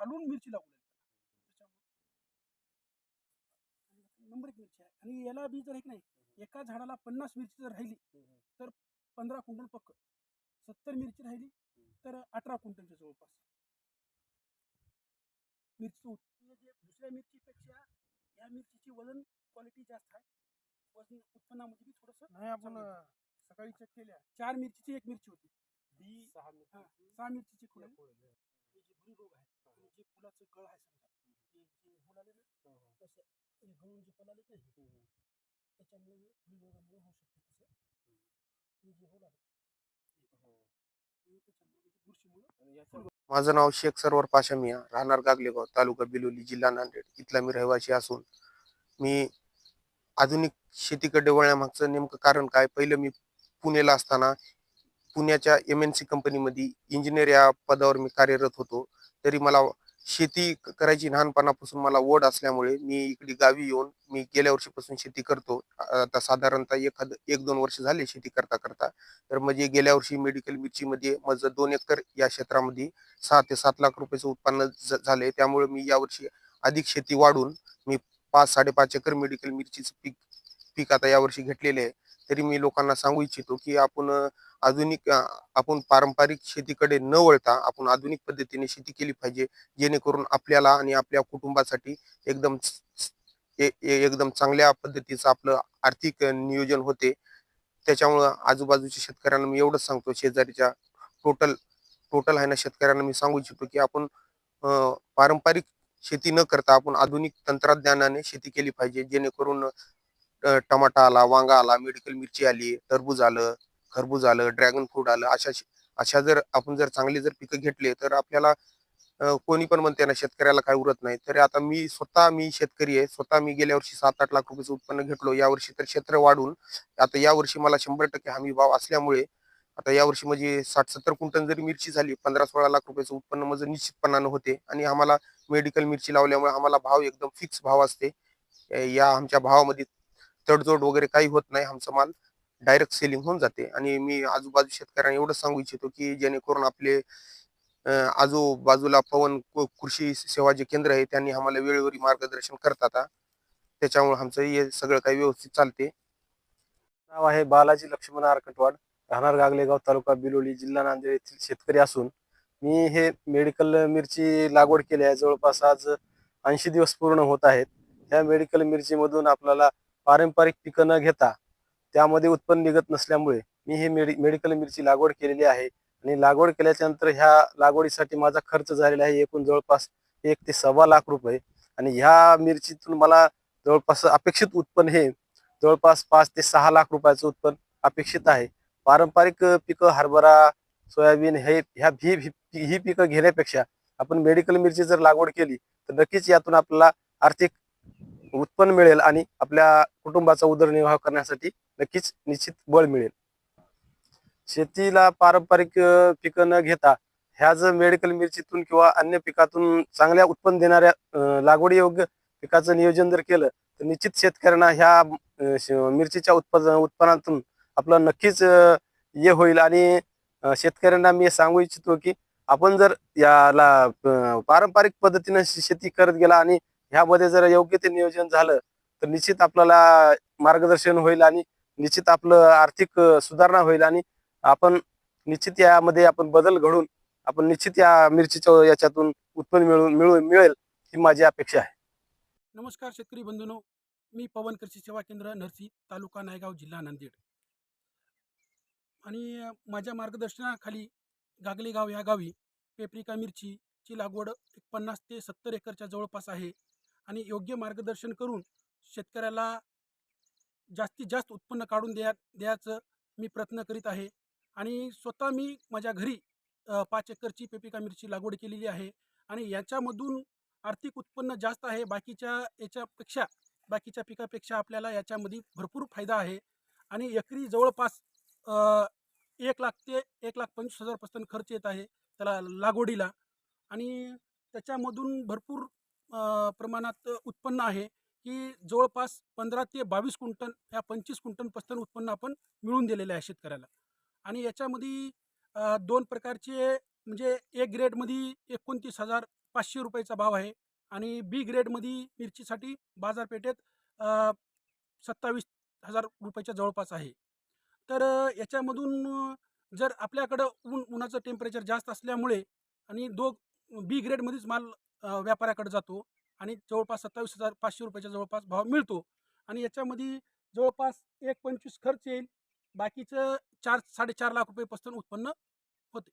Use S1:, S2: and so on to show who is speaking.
S1: खालून मिरची लागू लागली नंबर एक मिरची आहे. आणि याला बी जर एक नाही एका झाडाला पन्नास मिरची जर राहिली तर पंधरा क्विंटल पक्क. सत्तर मिरची राहिली तर अठरा क्विंटलच्या जवळपास. मिरची जे दुसऱ्या मिरचीपेक्षा या मिरचीची वजन क्वालिटी जास्त आहे. वजन उत्पन्नामध्ये बी थोडंसं
S2: नाही आपण सकाळी चेक केल्या.
S1: चार मिरचीची एक मिरची होती.
S2: बी सहा
S1: हा, सहा मिरचीची फुलं रोग आहे जे फुलाचं गळ आहे समजा हे जे फुलाले ना तसं हे गळून जे नाही त्याच्यामुळे हे होऊ शकते तसं. हे जे होऊ लागलं हे. त्याच्यामुळे हे बुरशीमुळे
S3: माझं नाव शेख सरवर पाशा मिया राहणार गागलेगाव तालुका बिलोली जिल्हा नांदेड. इथला मी रहिवासी असून मी आधुनिक शेतीकडे वळण्यामागचं नेमकं कारण काय? पहिलं मी पुण्याला असताना पुण्याच्या एम एन सी कंपनीमध्ये इंजिनियर या पदावर मी कार्यरत होतो. तरी मला शेती करायची लहानपणापासून मला ओढ असल्यामुळे मी इकडे गावी येऊन मी गेल्या वर्षीपासून शेती करतो. आता साधारणतः एखाद एक दोन वर्ष झाले शेती करता करता. तर म्हणजे गेल्या वर्षी मेडिकल मिरचीमध्ये माझं दोन एकर या क्षेत्रामध्ये सहा ते सात लाख रुपयाचं उत्पन्न झाले त्यामुळे मी यावर्षी अधिक शेती वाढून मी पाच साडेपाच एकर मेडिकल मिरचीचं पीक पीक आता यावर्षी घेतलेले आहे. तरी मी लोकांना सांगू इच्छितो की आपण आधुनिक आपण पारंपरिक शेतीकडे न वळता आपण आधुनिक पद्धतीने शेती केली पाहिजे जेणेकरून आपल्याला आणि आपल्या कुटुंबासाठी एकदम एकदम चांगल्या पद्धतीचं आपलं आर्थिक नियोजन होते. त्याच्यामुळं आजूबाजूच्या शेतकऱ्यांना मी एवढंच सांगतो शेजारीच्या टोटल टोटल आहे ना शेतकऱ्यांना मी सांगू इच्छितो की आपण पारंपरिक शेती न करता आपण आधुनिक तंत्रज्ञानाने शेती केली पाहिजे जेणेकरून टमाटा आला वांगा आला मेडिकल मिरची आली टरबूज आलं खरबूज आलं ड्रॅगन फ्रूट आलं अशा अशा जर आपण जर चांगली जर पिकं घेतले तर आपल्याला कोणी पण म्हणते ना शेतकऱ्याला काय उरत नाही. तर आता मी स्वतः मी शेतकरी आहे स्वतः मी गेल्या वर्षी सात आठ लाख रुपयाचं उत्पन्न घेतलो. यावर्षी तर क्षेत्र वाढून आता यावर्षी मला शंभर टक्के हमी भाव असल्यामुळे आता यावर्षी म्हणजे साठ सत्तर क्विंटल जरी मिरची झाली पंधरा सोळा लाख रुपयाचं उत्पन्न माझं निश्चितपणानं होते. आणि आम्हाला मेडिकल मिरची लावल्यामुळे आम्हाला भाव एकदम फिक्स भाव असते. या आमच्या भावामध्ये तडजोड वगैरे काही होत नाही आमचा माल. डायरेक्ट सेलिंग होऊन जाते. आणि मी आजूबाजू शेतकऱ्यांना एवढं सांगू इच्छितो की जेणेकरून आपले आजूबाजूला पवन कृषी सेवा जे केंद्र आहे त्यांनी आम्हाला वेळोवेळी मार्गदर्शन करतात. त्याच्यामुळे आमचं हे सगळं काही व्यवस्थित चालते.
S4: नाव आहे बालाजी लक्ष्मण आरकटवाड राहणार गागलेगाव तालुका बिलोली जिल्हा नांदेड येथील शेतकरी असून मी हे मेडिकल मिरची लागवड केली आहे. जवळपास आज ऐंशी दिवस पूर्ण होत आहेत. ह्या मेडिकल मिरचीमधून आपल्याला पारंपरिक पिकं न घेता त्यामध्ये उत्पन्न निघत नसल्यामुळे मी हे मेडि मेडिकल मिरची लागवड केलेली आहे. आणि लागवड केल्याच्यानंतर ह्या लागवडीसाठी माझा खर्च झालेला आहे एकूण जवळपास एक ते सव्वा लाख रुपये. आणि ह्या मिरचीतून मला जवळपास अपेक्षित उत्पन्न हे जवळपास पाच ते सहा लाख रुपयाचं उत्पन्न अपेक्षित आहे. पारंपरिक पिकं हरभरा सोयाबीन हे ह्या ही ही- ही पिकं घेण्यापेक्षा आपण मेडिकल मिरची जर लागवड केली तर नक्कीच यातून आपल्याला आर्थिक उत्पन्न मिळेल आणि आपल्या कुटुंबाचा उदरनिर्वाह करण्यासाठी नक्कीच निश्चित बळ मिळेल. शेतीला पारंपरिक पिकं न घेता ह्या जर मेडिकल मिरचीतून किंवा अन्य पिकातून चांगल्या उत्पन्न देणाऱ्या लागवडी योग्य पिकाचं नियोजन जर केलं तर निश्चित शेतकऱ्यांना ह्या मिरचीच्या उत्पादन उत्पन्नातून आपलं नक्कीच हे होईल आणि शेतकऱ्यांना मी सांगू इच्छितो की आपण जर याला पारंपरिक पद्धतीने शेती करत गेला आणि ह्यामध्ये जर योग्य ते नियोजन झालं तर निश्चित आपल्याला मार्गदर्शन होईल आणि निश्चित आपलं आर्थिक सुधारणा होईल आणि आपण निश्चित यामध्ये आपण बदल घडून आपण निश्चित या मिरचीच्या याच्यातून उत्पन्न मिळून मिळू मिळेल ही माझी अपेक्षा आहे.
S1: नमस्कार शेतकरी बंधूनो मी पवन कृषी सेवा केंद्र नरसी तालुका नायगाव जिल्हा नांदेड. आणि माझ्या मार्गदर्शनाखाली गागलेगाव या गावी पेपरिका मिरचीची लागवड एक पन्नास ते सत्तर एकरच्या जवळपास आहे. आणि योग्य मार्गदर्शन करून शेतकऱ्याला जास्तीत जास्त उत्पन्न काढून द्या द्यायचं मी प्रयत्न करीत आहे. आणि स्वतः मी माझ्या घरी पाच एकरची पेपिका मिरची लागवड केलेली आहे आणि याच्यामधून आर्थिक उत्पन्न जास्त आहे. बाकीच्या याच्यापेक्षा बाकीच्या पिकापेक्षा आपल्याला याच्यामध्ये भरपूर फायदा आहे. आणि एकरी जवळपास एक लाख ते एक लाख पंचवीस हजारपासून खर्च येत आहे त्याला लागवडीला. आणि त्याच्यामधून भरपूर प्रमाणात उत्पन्न आहे की जवळपास पंधरा ते बावीस क्विंटल या पंचवीस क्विंटलपासून उत्पन्न आपण मिळून दिलेलं आहे शेतकऱ्याला. आणि याच्यामध्ये दोन प्रकारचे म्हणजे एक ग्रेडमध्ये एकोणतीस हजार पाचशे रुपयाचा भाव आहे आणि बी ग्रेडमध्ये मिरचीसाठी बाजारपेठेत सत्तावीस हजार रुपयाच्या जवळपास आहे. तर याच्यामधून जर आपल्याकडं ऊन उन्हाचं टेम्परेचर जास्त असल्यामुळे आणि दो बी ग्रेडमध्येच माल व्यापाऱ्याकडे जातो आणि जवळपास सत्तावीस हजार पाचशे रुपयाच्या जवळपास भाव मिळतो. आणि याच्यामध्ये जवळपास एक पंचवीस खर्च येईल. बाकीचं चार साडेचार लाख रुपये पस्तन उत्पन्न होते.